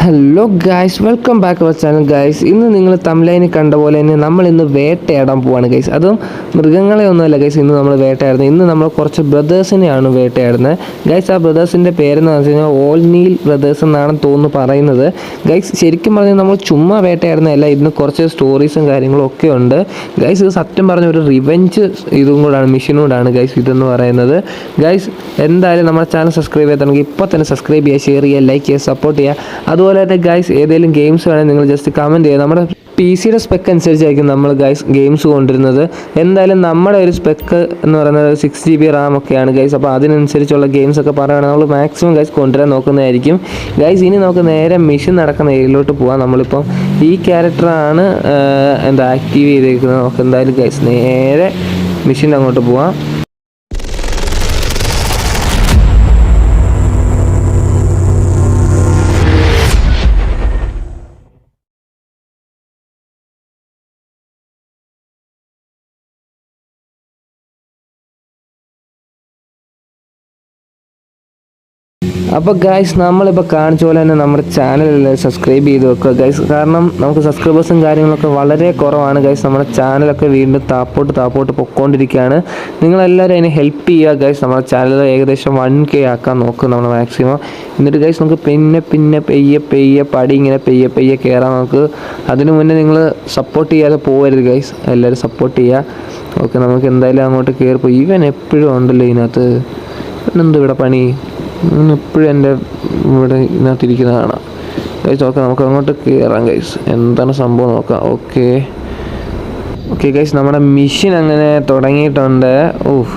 Hello guys welcome back our channel guys ഇന്ന് നിങ്ങൾ തമിഴ്ലൈനിൽ കണ്ട പോലെ തന്നെ നമ്മൾ ഇന്ന് വേട്ടയാടാൻ പോവാണ് ഗൈസ് അതും മൃഗങ്ങളെ ഒന്നുമല്ല ഗൈസ് ഇന്ന് നമ്മൾ വേട്ടയാടുന്നത്. ഇന്ന് നമ്മൾ കുറച്ച് ബ്രദേഴ്സിനെയാണ് വേട്ടയാടുന്നത്. ഗൈസ് ആ ബ്രദേഴ്സിന്റെ പേരെന്ന് വെച്ച് കഴിഞ്ഞാൽ ഓൾ നീൽ ബ്രദേഴ്സ് എന്നാണ് തോന്നുന്നു പറയുന്നത്. ഗൈസ് ശരിക്കും പറഞ്ഞാൽ നമ്മൾ ചുമ്മാ വേട്ടയാടുന്നതല്ല. ഇന്ന് കുറച്ച് സ്റ്റോറീസും കാര്യങ്ങളും ഒക്കെ ഉണ്ട്. ഗൈസ് ഇത് സത്യം പറഞ്ഞ ഒരു റിവെഞ്ച് ഇതും കൂടാണ് മിഷനും കൂടാണ് ഗൈസ് ഇതെന്ന് പറയുന്നത്. ഗൈസ് എന്തായാലും നമ്മുടെ ചാനൽ സബ്സ്ക്രൈബ് ചെയ്തിട്ടുണ്ടെങ്കിൽ ഇപ്പോൾ തന്നെ സബ്സ്ക്രൈബ് ചെയ്യുക ഷെയർ ചെയ്യുക ലൈക്ക് ചെയ്യുക സപ്പോർട്ട് ചെയ്യുക. അതുപോലെ തന്നെ ഗൈസ് ഏതെങ്കിലും ഗെയിംസ് വേണമെങ്കിൽ നിങ്ങൾ ജസ്റ്റ് കമന്റ് ചെയ്യുക. നമ്മുടെ പി സിയുടെ സ്പെക്ക് അനുസരിച്ചായിരിക്കും നമ്മൾ ഗൈസ് ഗെയിംസ് കൊണ്ടിരുന്നത് എന്തായാലും നമ്മുടെ ഒരു സ്പെക്ക് എന്ന് പറയുന്നത് സിക്സ് ജി ബി റാം ഒക്കെയാണ് ഗൈസ് അപ്പോൾ അതിനനുസരിച്ചുള്ള ഗെയിംസ് ഒക്കെ പറയുകയാണെങ്കിൽ നമ്മൾ മാക്സിമം ഗൈസ് കൊണ്ടുവരാൻ നോക്കുന്നതായിരിക്കും. ഗൈസ് ഇനി നമുക്ക് നേരെ മിഷൻ നടക്കുന്ന ഏരിയയിലോട്ട് പോകാം നമ്മളിപ്പം ഈ ക്യാരക്ടറാണ് എന്താ ആക്റ്റീവ് ചെയ്തേക്കുന്നത്. നമുക്ക് എന്തായാലും ഗൈസ് നേരെ മിഷൻ അങ്ങോട്ട് പോവാം. അപ്പോൾ ഗൈസ് നമ്മളിപ്പോൾ കാണിച്ച പോലെ തന്നെ നമ്മുടെ ചാനൽ സബ്സ്ക്രൈബ് ചെയ്ത് വെക്കുക ഗൈസ് കാരണം നമുക്ക് സബ്സ്ക്രൈബേഴ്സും കാര്യങ്ങളൊക്കെ വളരെ കുറവാണ് ഗൈസ് നമ്മുടെ ചാനലൊക്കെ വീണ്ടും താപ്പോട്ട് താപ്പോട്ട് പൊക്കോണ്ടിരിക്കുകയാണ്. നിങ്ങളെല്ലാവരും അതിനെ ഹെൽപ്പ് ചെയ്യുക ഗൈസ് നമ്മുടെ ചാനൽ ഏകദേശം വൺ കെ ആക്കാൻ നോക്കുക നമ്മൾ മാക്സിമം എന്നിട്ട് ഗൈസ് നമുക്ക് പിന്നെ പിന്നെ പെയ്യെ പെയ്യെ പടി ഇങ്ങനെ പെയ്യെ പെയ്യെ കയറാൻ നമുക്ക് അതിനു മുന്നേ നിങ്ങൾ സപ്പോർട്ട് ചെയ്യാതെ പോകരുത് ഗൈസ് എല്ലാവരും സപ്പോർട്ട് ചെയ്യുക ഓക്കെ നമുക്ക് എന്തായാലും അങ്ങോട്ട് കയറിപ്പോയി ഇവൻ എപ്പോഴും ഉണ്ടല്ലോ ഇതിനകത്ത്. ഇവനെന്ത് ഇവിടെ പണി? എപ്പോഴും എന്റെ ഇവിടെ ഇതിനകത്തിരിക്കുന്നത് കാണാം. ഗൈസ് ഓക്കെ നമുക്ക് അങ്ങോട്ട് കയറാം ഗൈസ് എന്താണ് സംഭവം നോക്കാം. ഓക്കെ ഓക്കെ ഗൈസ് നമ്മുടെ മിഷൻ അങ്ങനെ തുടങ്ങിയിട്ടുണ്ട്. ഓഹ്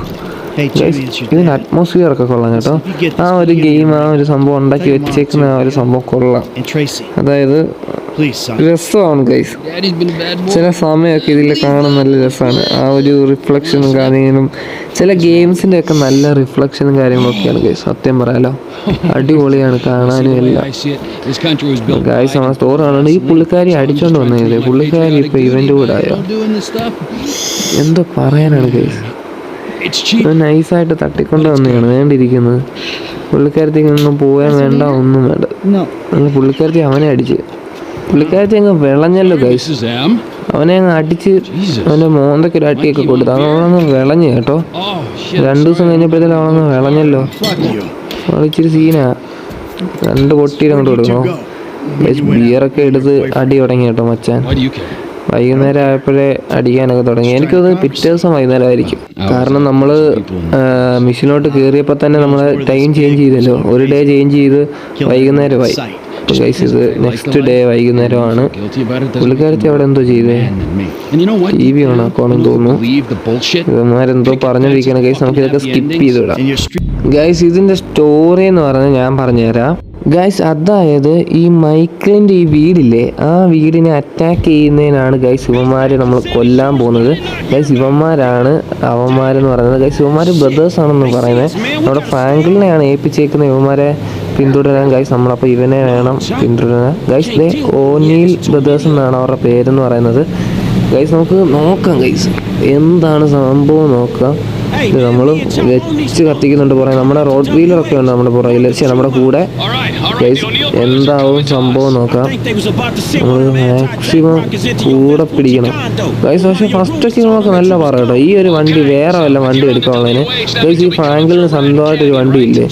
ഇതിന് അറ്റ്മോസ്ഫിയർ ഒക്കെ കൊള്ളാം കേട്ടോ. ആ ഒരു ഗെയിം ആ ഒരു സംഭവം ഉണ്ടാക്കി വെച്ചേക്കുന്ന ആ ഒരു സംഭവം കൊള്ളാം. അതായത്. രസമാണ് ഗൈസ്. ചില സമയമൊക്കെ ഇതിൽ കാണാൻ നല്ല രസമാണ്. ആ ഒരു റിഫ്ലക്ഷനും കാര്യങ്ങളും ചില ഗെയിംസിന്റെ ഒക്കെ നല്ല റിഫ്ലക്ഷനും കാര്യങ്ങളൊക്കെയാണ് ഗൈസ് സത്യം പറയാലോ. അടിപൊളിയാണ് കാണാനും എല്ലാം. ഗൈസ് ആ സ്റ്റോറാണ് സ്റ്റോർ ഈ പുള്ളിക്കാരി അടിച്ചോണ്ട് വന്നത്. പുള്ളിക്കാരി ഇപ്പൊ ഇവന്റ് കൂടെ ആയോ എന്തോ പറയാനാണ് ഗൈസ് നൈസായിട്ട് തട്ടിക്കൊണ്ട് വന്നെയാണ് വേണ്ടിയിരിക്കുന്നത്. പുള്ളിക്കാരത്തേക്ക് ഒന്നും പോയാൻ വേണ്ട ഒന്നും വേണ്ട. പുള്ളിക്കാരത്തി അവനെ അടിച്ച്. പുള്ളിക്കാരത്തി അങ്ങ് വിളഞ്ഞല്ലോ ഗൈസ്. അവനെ അങ്ങ് അടിച്ച് അവന്റെ മോന്തയ്ക്ക് ഒരു അടിയൊക്കെ കൊടുത്തു. അവനങ്ങ് വിളഞ്ഞു കേട്ടോ. Oh. രണ്ടു ദിവസം കഴിഞ്ഞപ്പോഴത്തേക്കും അവനങ്ങ് വിളഞ്ഞല്ലോ. അവളിച്ചിരി സീനാ. രണ്ട് പൊട്ടിയിൽ അങ്ങോട്ട് കൊടുക്കണോ ബിയറൊക്കെ എടുത്ത് അടി തുടങ്ങി കേട്ടോ മച്ചാൻ? വൈകുന്നേരം ആയപ്പോഴേ അടിക്കാനൊക്കെ തുടങ്ങി. എനിക്കത് പിറ്റേ ദിവസം വൈകുന്നേരം ആയിരിക്കും. കാരണം നമ്മൾ മിഷീനോട്ട് കയറിയപ്പോൾ തന്നെ നമ്മൾ ടൈം ചേഞ്ച് ചെയ്തല്ലോ. ഒരു ഡേ ചേഞ്ച് ചെയ്ത് വൈകുന്നേരമായി. ഗൈസ് ഇത് നെക്സ്റ്റ് ഡേ വൈകുന്നേരമാണ്. പുള്ളിക്കാരത്തി അവിടെ എന്തോ ചെയ്തേ? ടി വി ഓണാക്കോണെന്ന് തോന്നുന്നു. ഇവന്മാരെന്തോ പറഞ്ഞിരിക്കണം ഗൈസ് നമുക്ക് ഇതൊക്കെ സ്കിപ്പ് ചെയ്ത് വിടാം ഗൈസ് ഇതിന്റെ സ്റ്റോറി എന്ന് പറഞ്ഞാൽ ഞാൻ പറഞ്ഞുതരാം. ഗൈസ് അതായത് ഈ മൈക്കിളിന്റെ ഈ വീടില്ലേ ആ വീടിനെ അറ്റാക്ക് ചെയ്യുന്നതിനാണ് ഗൈസ് ഇവന്മാരെ നമ്മൾ കൊല്ലാൻ പോകുന്നത്. ഗൈസ് ഇവന്മാരാണ് അവന്മാരെന്ന് പറയുന്നത്. ഗൈസ് ഇവന്മാർ ബ്രദേഴ്സ് ആണെന്ന് പറയുന്നത്. നമ്മുടെ ഫ്രാങ്കിളിനെയാണ് ഏൽപ്പിച്ചേക്കുന്ന ഇവന്മാരെ പിന്തുടരാൻ ഗൈസ് നമ്മളപ്പോൾ ഇവനെ വേണം പിന്തുടരാൻ. ഗൈസ് ദേ ഓനീൽ ബ്രദേഴ്സ് എന്നാണ് അവരുടെ പേരെന്ന് പറയുന്നത്. ഗൈസ് നമുക്ക് നോക്കാം ഗൈസ് എന്താണ് സംഭവം നോക്കാം. നമ്മൾ വെച്ച് കത്തിക്കുന്നുണ്ട് പുറകെ. നമ്മുടെ റോഡ് വീലറൊക്കെ ഉണ്ട് നമ്മുടെ പുറകിൽ പക്ഷേ നമ്മുടെ കൂടെ ഗൈസ് എന്താവും സംഭവം നോക്കാം. നമ്മൾ മാക്സിമം കൂടെ പിടിക്കണം. ഗൈസ് പക്ഷേ ഫസ്റ്റൊക്കെ നമുക്ക് നല്ല പറയട്ടോ ഈ ഒരു വണ്ടി വേറെ വല്ല വണ്ടി എടുക്കാനുള്ളതിന്. ഗൈസ് ഈ ഫ്രാങ്കിളിന് സ്വന്തമായിട്ടൊരു വണ്ടി ഇല്ലേ?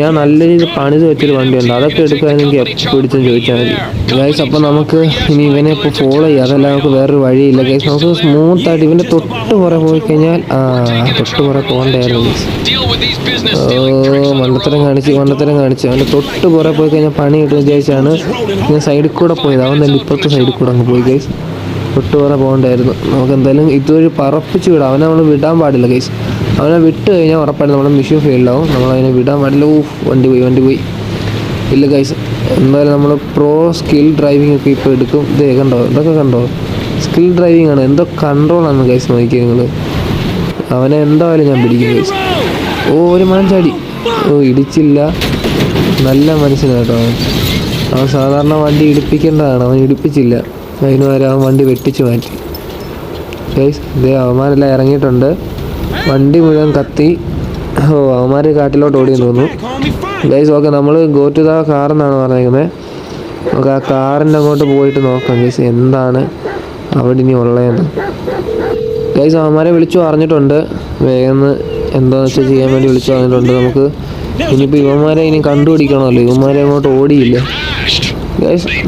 ഞാൻ നല്ല രീതിയിൽ പണിത് വെച്ചൊരു വണ്ടിയുണ്ട് അതൊക്കെ എടുക്കാൻ എനിക്ക് പിടിച്ചും ചോദിച്ചാൽ മതി. ഗൈസ് അപ്പോൾ നമുക്ക് ഇനി ഇവനെ ഇപ്പോൾ ഫോളോ ചെയ്യാം. അതല്ല നമുക്ക് വേറൊരു വഴിയില്ല. ഗൈസ് നമുക്ക് സ്മൂത്ത് സ്മൂത്തായിട്ട് ഇവന്റെ തൊട്ട് പുറകെ പോയി കഴിഞ്ഞാൽ ആ തൊട്ട് പുറകെ പോകണ്ടായിരുന്നു ഓ മണ്ടത്തരം കാണിച്ച് മണ്ടത്തരം കാണിച്ച്. അവന്റെ തൊട്ട് പുറകെ പോയി കഴിഞ്ഞാൽ പണി കിട്ടുന്ന വിചാരിച്ചാണ് ഞാൻ സൈഡിൽ കൂടെ പോയത്. അവൻ തന്നെ ഇപ്പുറത്തെ സൈഡിൽ കൂടെ അങ്ങ് പോയി ഗൈസ് തൊട്ട് പുറകെ പോകണ്ടായിരുന്നു. നമുക്ക് എന്തായാലും ഇതുവഴി പറപ്പിച്ച് വിടാം. അവനെ നമ്മൾ വിടാൻ പാടില്ല ഗൈസ് അവനെ വിട്ട് കഴിഞ്ഞാൽ ഉറപ്പായിട്ട് നമ്മുടെ മിഷൻ ഫെയിലാവും നമ്മളതിനെ വിടാൻ പാടില്ല. ഊ വണ്ടി പോയി വണ്ടി പോയി. ഇല്ല ഗൈസ് എന്തായാലും നമ്മൾ പ്രോ സ്കിൽ ഡ്രൈവിംഗ് ഒക്കെ ഇപ്പോൾ എടുക്കും. ഇതേ കണ്ടോ? ഇതൊക്കെ കണ്ടോ? സ്കിൽ ഡ്രൈവിംഗ് ആണ്. എന്തോ കൺട്രോളാണ് ഗൈസ് നോക്കിയത് നിങ്ങൾ അവനെ എന്തായാലും ഞാൻ പിടിക്കും ഗൈസ് ഓ ഒരു മനം ചാടി. ഓ ഇടിച്ചില്ല. നല്ല മനുഷ്യനാണ് കേട്ടോ അവൻ സാധാരണ വണ്ടി ഇടിപ്പിക്കേണ്ടതാണ്. അവൻ ഇടിപ്പിച്ചില്ല. അതിന് പകരം അവൻ വണ്ടി വെട്ടിച്ചു മാറ്റി. ഇതേ അവന്മാരെല്ലാം ഇറങ്ങിയിട്ടുണ്ട്. വണ്ടി മുഴുവൻ കത്തി. ഓ അവന്മാർ കാട്ടിലോട്ട് ഓടിയെന്ന് തോന്നുന്നു. ഗൈസ് ഓക്കെ നമ്മൾ ഗോ ടു കാർ എന്നാണ് പറഞ്ഞേക്കുന്നത് നമുക്ക് ആ കാറിന്റെ അങ്ങോട്ട് പോയിട്ട് നോക്കാം. ഗൈസ് എന്താണ് അവിടെ ഇനി ഉള്ളതെന്ന്. ഗൈസ് അവന്മാരെ വിളിച്ചു പറഞ്ഞിട്ടുണ്ട്. വേഗം എന്താണെന്ന് വെച്ചാൽ ചെയ്യാൻ വേണ്ടി വിളിച്ചു പറഞ്ഞിട്ടുണ്ട്. നമുക്ക് ഇനിയിപ്പോൾ ഇവന്മാരെ ഇനി കണ്ടുപിടിക്കണമല്ലോ. ഇവന്മാരെ അങ്ങോട്ട് ഓടിയില്ല.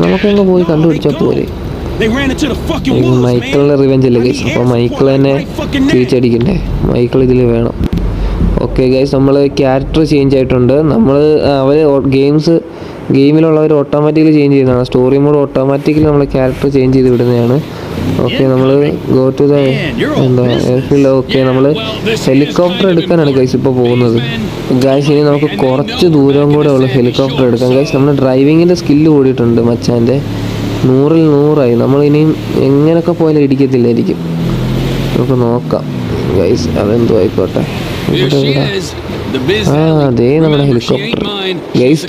നമുക്കങ്ങ് പോയി കണ്ടുപിടിച്ചാൽ പോരെ. മൈക്കിളിന്റെ റിവെഞ്ച് അല്ലേ ഗൈസ് അപ്പോൾ മൈക്കിൾ തന്നെ തിരിച്ചടിക്കണ്ടേ മൈക്കിൾ ഇതിൽ വേണം. ഓക്കെ ഗൈസ് നമ്മൾ ക്യാരക്ടർ ചേഞ്ച് ആയിട്ടുണ്ട്. നമ്മൾ അവർ ഗെയിംസ് ഗെയിമിലുള്ളവർ ഓട്ടോമാറ്റിക്കലി ചേഞ്ച് ചെയ്യുന്നതാണ്. സ്റ്റോറി മോഡ് ഓട്ടോമാറ്റിക്കലി നമ്മൾ ക്യാരക്ടർ ചേഞ്ച് ചെയ്ത് വിടുന്നതാണ്. ഓക്കെ നമ്മൾ ഗോ ടു ദ എന്താ എയർഫീൽഡ് ഓക്കെ നമ്മൾ ഹെലികോപ്റ്റർ എടുക്കാനാണ് ഗൈസ് ഇപ്പോൾ പോകുന്നത്. ഗൈസ് ഇനി നമുക്ക് കുറച്ച് ദൂരം കൂടെ ഉള്ളു ഹെലികോപ്റ്റർ എടുക്കാം ഗൈസ് നമ്മൾ ഡ്രൈവിങ്ങിന്റെ സ്കില്ല് കൂടിയിട്ടുണ്ട് മച്ചാന്റെ. നൂറിൽ നൂറായി. നമ്മൾ ഇനിയും എങ്ങനെയൊക്കെ പോയാലും ഇടിക്കത്തില്ലായിരിക്കും. നമുക്ക് നോക്കാം. ഗൈസ് അതെന്തോ ആയിക്കോട്ടെ. ആ. അതേ നമ്മുടെ ഹെലികോപ്റ്റർ ഗൈസ്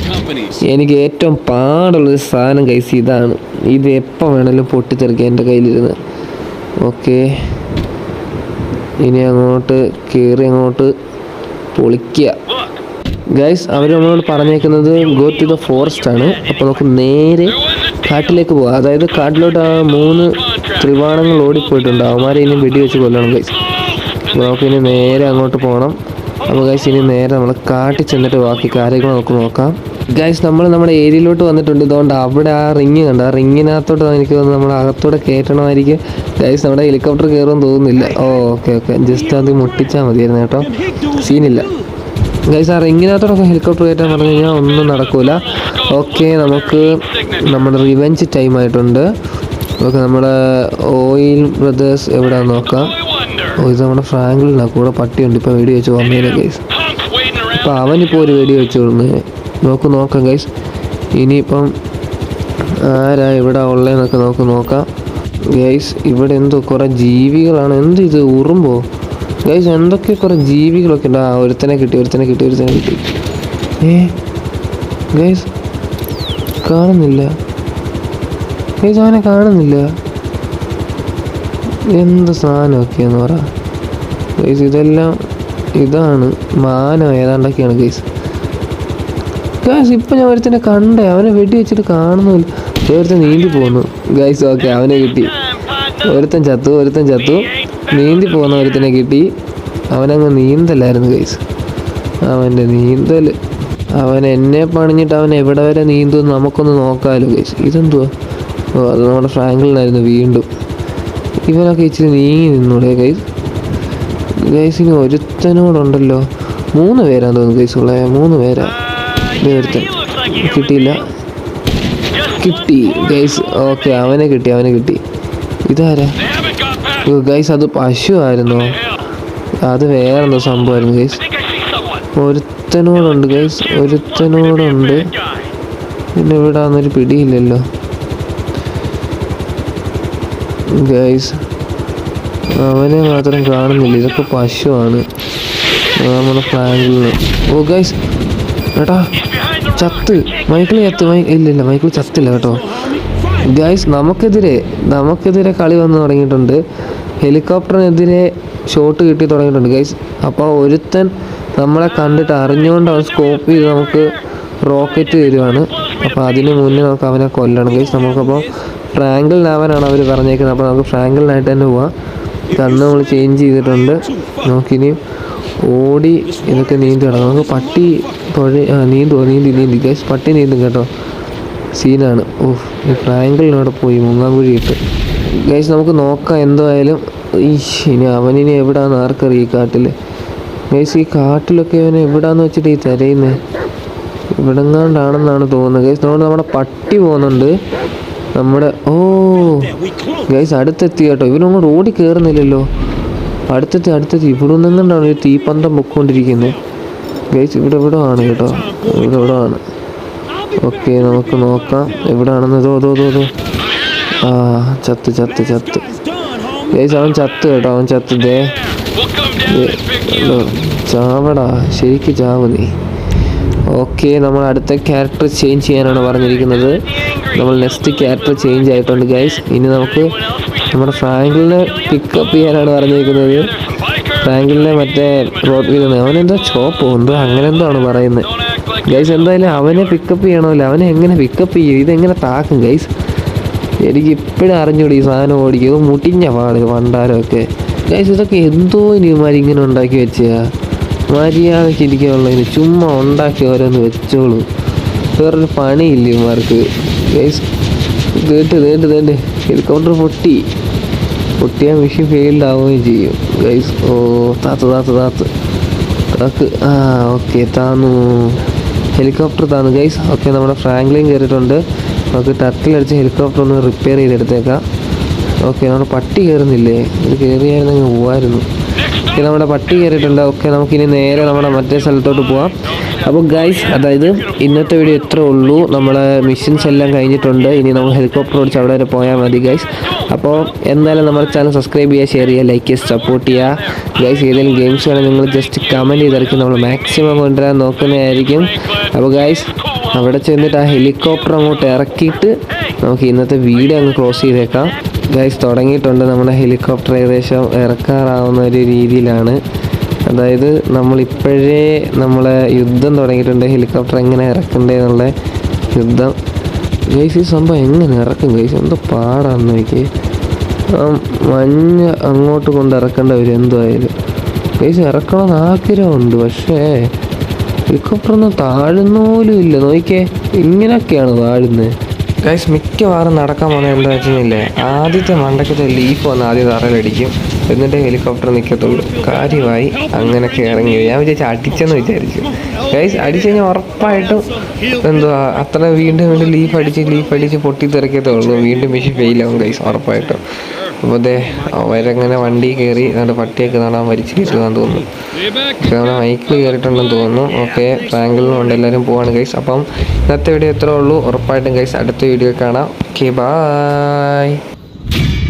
എനിക്ക് ഏറ്റവും പാടുള്ളൊരു സാധനം ഗൈസ് ഇതാണ്. ഇത് എപ്പോൾ വേണേലും പൊട്ടിത്തെറിക്കുക എന്റെ കയ്യിലിരുന്ന്. ഓക്കെ ഇനി അങ്ങോട്ട് കയറി അങ്ങോട്ട് പൊളിക്കുക. ഗൈസ് അവർ നമ്മളോട് പറഞ്ഞേക്കുന്നത് ഗോ ടു ദ ഫോറസ്റ്റ് ആണ്. അപ്പോൾ നമുക്ക് നേരെ കാട്ടിലേക്ക് പോകാം അതായത് കാട്ടിലോട്ട് ആ മൂന്ന് ത്രിവാണങ്ങൾ ഓടിപ്പോയിട്ടുണ്ട്. അവന്മാരെ ഇനി വെടിവെച്ച് കൊല്ലണം ഗൈസ് നമുക്ക് ഇനി നേരെ അങ്ങോട്ട് പോകണം അപ്പോൾ ഗൈസ് ഇനി നേരെ നമ്മൾ കാട്ടി ചെന്നിട്ട് ബാക്കി കാര്യങ്ങൾ നമുക്ക് നോക്കാം. ഗൈസ് നമ്മൾ നമ്മുടെ ഏരിയയിലോട്ട് വന്നിട്ടുണ്ട്. ഇതുകൊണ്ട് അവിടെ ആ റിങ് കണ്ട് ആ റിങ്ങിനകത്തോട്ട് എനിക്ക് വന്ന് നമ്മൾ അകത്തോടെ കയറ്റണമായിരിക്കും ഗൈസ് നമ്മുടെ ഹെലികോപ്റ്റർ കയറുമെന്ന് തോന്നുന്നില്ല. ഓക്കെ ഓക്കെ ജസ്റ്റ് അത് മുട്ടിച്ചാൽ മതിയായിരുന്നു കേട്ടോ. സീനില്ല ഗൈസ് ആ റിങ്ങിനകത്തോടൊക്കെ ഹെലികോപ്റ്റർ കയറ്റാൻ പറഞ്ഞു കഴിഞ്ഞാൽ ഒന്നും നടക്കൂല. ഓക്കെ നമുക്ക് നമ്മുടെ റിവെഞ്ച് ടൈം ആയിട്ടുണ്ട്. ഓക്കെ നമ്മുടെ ഓയിൽ ബ്രദേഴ്സ് എവിടെയാണെന്ന് നോക്കാം. ഓ ഇത് നമ്മുടെ ഫ്രാങ്കിളിനാണ് കൂടെ പട്ടിയുണ്ട്. ഇപ്പോൾ വെടി വെച്ച് വന്നേനെ ഗൈസ് അപ്പോൾ അവനിപ്പോൾ ഒരു വെടി വെച്ച് കൊടുന്ന് നോക്ക് നോക്കാം ഗൈസ് ഇനിയിപ്പം ആരാ ഇവിടെ ഉള്ളതെന്നൊക്കെ നമുക്ക് നോക്കാം. ഗൈസ് ഇവിടെ എന്തോ കുറേ ജീവികളാണ്. എന്ത് ഇത്? ഉറുമ്പോ? ഗൈസ് എന്തൊക്കെ കുറേ ജീവികളൊക്കെ ഉണ്ട്? ആ ഒരുത്തനെ കിട്ടി ഒരുത്തനെ കിട്ടി ഒരുത്തനെ കിട്ടി. ഏ? ഗൈസ് കാണുന്നില്ല. ഗൈസ് അവനെ കാണുന്നില്ല. എന്ത് സാധനമൊക്കെയെന്ന് പറ. ഗൈസ് ഇതെല്ലാം ഇതാണ്. മാനം ഏതാണ്ടൊക്കെയാണ് ഗൈസ് ഗൈസ് ഇപ്പം ഞാൻ ഒരുത്തനെ കണ്ടേ. അവനെ വെടി വെച്ചിട്ട് കാണുന്നില്ല. ഒരുത്തൻ നീന്തി പോകുന്നു ഗൈസ് ഓക്കെ അവനെ കിട്ടി. ഒരുത്തൻ ചത്തു ഒരുത്തൻ ചത്തു. നീന്തി പോകുന്ന ഒരുത്തനെ കിട്ടി. അവനങ്ങ് നീന്തലായിരുന്നു ഗൈസ് അവന്റെ നീന്തൽ അവൻ എന്നെ പണിഞ്ഞിട്ട് അവൻ എവിടെ വരെ നീന്തു നമുക്കൊന്ന് നോക്കാമല്ലോ ഗൈസ് ഇതെന്തുവാ? അത് നമ്മുടെ ഫ്രാങ്കിളിനായിരുന്നു വീണ്ടും. ഇവനൊക്കെ ഇച്ചിരി നീങ്ങി നിന്നൂടെ ഗൈസ് ഗൈസ് ഇനി ഒരുത്തനോടുണ്ടല്ലോ. മൂന്ന് പേരാന്ന് തോന്നുന്നു ഗൈസ് ഉള്ള. മൂന്ന് പേരാ. ഒരുത്തൻ. കിട്ടിയില്ല. കിട്ടി ഗൈസ് ഓക്കെ അവനെ കിട്ടി അവനെ കിട്ടി. ഇതാരാ? ഗൈസ് അത് പശു ആയിരുന്നോ? അത് വേറെന്തോ സംഭവമായിരുന്നു ഗൈസ് ഒരുത്തനോടുണ്ട് ഗൈസ് ഒരുത്തനോടുണ്ട്. പിന്നെ ഇവിടെ അന്നൊരു പിടിയില്ലല്ലോ. ഗൈസ് അവനെ മാത്രം കാണുന്നില്ല. ഇതൊക്കെ പശുവാണ്. നമ്മുടെ ഫ്ലാങ്കിൽ ഓ ഗൈസ് ഏട്ടാ ചത്ത്. മൈക്കിൾ ചത്ത്. മൈ ഇല്ല ഇല്ല മൈക്കിൾ ചത്തില്ല കേട്ടോ. ഗൈസ് നമുക്കെതിരെ നമുക്കെതിരെ കളി വന്ന് തുടങ്ങിയിട്ടുണ്ട്. ഹെലികോപ്റ്ററിനെതിരെ ഷോട്ട് കിട്ടി തുടങ്ങിയിട്ടുണ്ട് ഗൈസ് അപ്പോൾ ഒരുത്തൻ നമ്മളെ കണ്ടിട്ട് അറിഞ്ഞുകൊണ്ട് അവൻ സ്കോപ്പ് ചെയ്ത് നമുക്ക് റോക്കറ്റ് തരുവാണ്. അപ്പോൾ അതിന് മുന്നേ നമുക്ക് അവനെ കൊല്ലണം ഗൈസ് നമുക്കപ്പോൾ ഫ്രാങ്കിളിനാവാനാണ് അവർ പറഞ്ഞേക്കുന്നത്. അപ്പോൾ നമുക്ക് ഫ്രാങ്കിളിനായിട്ട് തന്നെ പോവാം. കണ്ണ് നമ്മൾ ചേഞ്ച് ചെയ്തിട്ടുണ്ട്. നമുക്കിനി ഓടി ഇതൊക്കെ നീന്തി കിടക്കാം നമുക്ക് പട്ടി പുഴ ആ നീന്തുവോ? നീന്തി നീന്തി. ഗൈസ് പട്ടി നീന്തും കേട്ടോ. സീനാണ്. ഓഹ് ഈ ട്രയാങ്കിളിനോടെ പോയി മുങ്ങാങ്കുഴി ഇട്ട് ഗൈസ് നമുക്ക് നോക്കാം എന്തായാലും. ഈ ഇനി അവനിനി എവിടാന്ന് ആർക്കറിയാം ഈ കാട്ടിൽ ഗൈസ് ഈ കാട്ടിലൊക്കെ അവൻ എവിടാന്ന് വെച്ചിട്ട് ഈ തരയുന്നത് ഇവിടെങ്ങാണ്ടാണെന്നാണ് തോന്നുന്നത്. ഗൈസ് നമ്മുടെ നമ്മുടെ പട്ടി പോകുന്നുണ്ട്. നമ്മുടെ ഓ. ഗൈസ് അടുത്തെത്തി കേട്ടോ. ഇവരൊന്നും ഓടി കയറുന്നില്ലല്ലോ അടുത്തെത്തി അടുത്തെത്തി. ഇവിടെ നിന്നുകൊണ്ടാണ് ഒരു തീപ്പന്തം പൊക്കോണ്ടിരിക്കുന്നത് ഗൈസ് ഇവിടെ ഇവിടെ ആണ് കേട്ടോ? ഇവിടെ ഇവിടെ ആണ്? ഓക്കെ നമുക്ക് നോക്കാം. എവിടാണെന്ന്? ഇതോ അതോ അതോ അതോ ആ ചത്ത് ചത്ത് ചത്ത്. ഗൈസ് അവൻ ചത്ത് കേട്ടോ. അവൻ ചത്ത്. ദേ. ചാവടാ. ശരിക്ക് ചാവ് നീ. ഓക്കെ നമ്മൾ അടുത്ത ക്യാരക്ടർ ചേഞ്ച് ചെയ്യാനാണ് പറഞ്ഞിരിക്കുന്നത്. നമ്മൾ നെക്സ്റ്റ് ക്യാരക്ടർ ചേഞ്ച് ആയിട്ടുണ്ട് ഗൈസ് ഇനി നമുക്ക് നമ്മുടെ ഫ്രാങ്കിളിനെ പിക്കപ്പ് ചെയ്യാനാണ് പറഞ്ഞിരിക്കുന്നത്. ഫ്രാങ്കിളിനെ മറ്റേ റോഡ് വീലാണ് അവനെന്തോ ചോപ്പോ എന്തോ അങ്ങനെ എന്തോ ആണ് പറയുന്നത്? ഗൈസ് എന്തായാലും അവനെ പിക്കപ്പ് ചെയ്യണമല്ലോ. അവനെ എങ്ങനെ പിക്കപ്പ് ചെയ്യും? ഇതെങ്ങനെ താക്കും ഗൈസ് എനിക്ക് ഇപ്പോഴും അറിഞ്ഞൂടി ഈ സാധനം ഓടിക്കും മുട്ടിഞ്ഞ പാട് പണ്ടാരമൊക്കെ. ഗൈസ് ഇതൊക്കെ എന്തോ ഇനിമാരി ഇങ്ങനെ ഉണ്ടാക്കി വെച്ചാ മര്യാദയ്ക്ക് ഇരിക്കാനുള്ളതിന് ചുമ്മാ ഉണ്ടാക്കി ഓരോന്ന് വെച്ചോളൂ. വേറൊരു പണിയില്ല ഇവന്മാർക്ക്. തേട്ട് തേട്ട് തേട്ട് ഹെലികോപ്റ്റർ പൊട്ടി. പൊട്ടിയാൽ മെഷീൻ ഫെയിൽഡ് ആവുകയും ചെയ്യും. ഗൈസ് ഓ താത്ത് താത്ത് താത്ത്. താക്ക് ആ ഓക്കെ താന്നു. ഹെലികോപ്റ്റർ താന്നു ഗൈസ് ഓക്കെ നമ്മുടെ ഫ്രാങ്ക്ലിൻ കയറിയിട്ടുണ്ട് നമുക്ക് ടർക്കിലടിച്ച് ഹെലികോപ്റ്റർ ഒന്ന് റിപ്പയർ ചെയ്തെടുത്തേക്കാം. ഓക്കെ നമ്മുടെ പട്ടി കയറുന്നില്ലേ ഇത് കയറിയായിരുന്നെങ്കിൽ പോവായിരുന്നു. നമ്മുടെ പട്ടി കയറിയിട്ടുണ്ട്. ഓക്കെ നമുക്കിനി നേരെ നമ്മുടെ മറ്റേ സ്ഥലത്തോട്ട് പോവാം. അപ്പോൾ ഗൈസ് അതായത് ഇന്നത്തെ വീഡിയോ ഇത്രേ ഉള്ളൂ. നമ്മളെ മിഷൻസ് എല്ലാം കഴിഞ്ഞിട്ടുണ്ട്. ഇനി നമ്മൾ ഹെലികോപ്റ്റർ ഓടിച്ച് അവിടെ വരെ പോയാൽ മതി ഗൈസ് അപ്പോൾ എന്തായാലും നമ്മുടെ ചാനൽ സബ്സ്ക്രൈബ് ചെയ്യുക ഷെയർ ചെയ്യുക ലൈക്ക് ചെയ്യുക സപ്പോർട്ട് ചെയ്യുക. ഗൈസ് ഏതെങ്കിലും ഗെയിംസ് വേണമെങ്കിൽ നിങ്ങൾ ജസ്റ്റ് കമന്റ് ചെയ്തിറക്കി നമ്മൾ മാക്സിമം കൊണ്ടുവരാൻ നോക്കുന്നതായിരിക്കും. അപ്പോൾ ഗൈസ് അവിടെ ചെന്നിട്ട് ആ ഹെലികോപ്റ്റർ അങ്ങോട്ട് ഇറക്കിയിട്ട് നമുക്ക് ഇന്നത്തെ വീഡിയോ അങ്ങ് ക്ലോസ് ചെയ്തേക്കാം. ഗൈസ് തുടങ്ങിയിട്ടുണ്ട് നമ്മുടെ ഹെലികോപ്റ്റർ ഏകദേശം ഇറക്കാറാവുന്ന ഒരു രീതിയിലാണ്. അതായത് നമ്മളിപ്പോഴേ നമ്മളെ യുദ്ധം തുടങ്ങിയിട്ടുണ്ട് ഹെലികോപ്റ്റർ എങ്ങനെ ഇറക്കണ്ടേ എന്നുള്ള യുദ്ധം. ഗൈസ് ഈ സംഭവം എങ്ങനെ ഇറക്കും? ഗൈസ് എന്തോ പാടാന്ന് എനിക്ക് മഞ്ഞ് അങ്ങോട്ട് കൊണ്ട് ഇറക്കേണ്ട വരും എന്തായാലും ഗൈസ് ഇറക്കണമെന്ന് ആഗ്രഹമുണ്ട് പക്ഷേ ഹെലികോപ്റ്റർ ഒന്നും താഴുന്നോലും ഇല്ല. നോക്കിയേ ഇങ്ങനെയൊക്കെയാണ് താഴുന്നത്. ഗൈസ് മിക്കവാറും നടക്കാൻ പോകുന്നത് എന്താ വെച്ചില്ലേ ആദ്യത്തെ മണ്ടക്കത്തെ ലീഫ് വന്ന് ആദ്യം തറയിലടിക്കും. എന്നിട്ട് ഹെലികോപ്റ്റർ നിൽക്കത്തുള്ളൂ കാര്യമായി അങ്ങനെ ഇറങ്ങി. ഞാൻ വിചാരിച്ചു അടിച്ചെന്ന് വിചാരിച്ചു. ഗൈസ് അടിച്ചു കഴിഞ്ഞാൽ ഉറപ്പായിട്ടും എന്തുവാ അത്ര വീണ്ടും വീണ്ടും ലീഫ് അടിച്ച് ലീഫ് അടിച്ച് പൊട്ടി തെറിക്കത്തേ ഉള്ളൂ. വീണ്ടും മെഷീൻ ഫെയിലാവും ഗൈസ് ഉറപ്പായിട്ടും. അപ്പോൾ അതെ അവരങ്ങനെ വണ്ടി കയറി നമ്മുടെ പട്ടിയൊക്കെ നടാൻ മരിച്ചു കയറ്റുന്നതാന്ന് തോന്നുന്നു. പക്ഷേ നമ്മുടെ മൈക്കിൽ കയറിയിട്ടുണ്ടെന്ന് തോന്നുന്നു. ഓക്കെ ബാങ്കിലും ഉണ്ട് എല്ലാവരും പോവാണ് ഗൈസ് അപ്പം ഇന്നത്തെ വീഡിയോ ഇത്രേ ഉള്ളൂ. ഉറപ്പായിട്ടും ഗൈസ് അടുത്ത വീഡിയോ കാണാം. Okay bye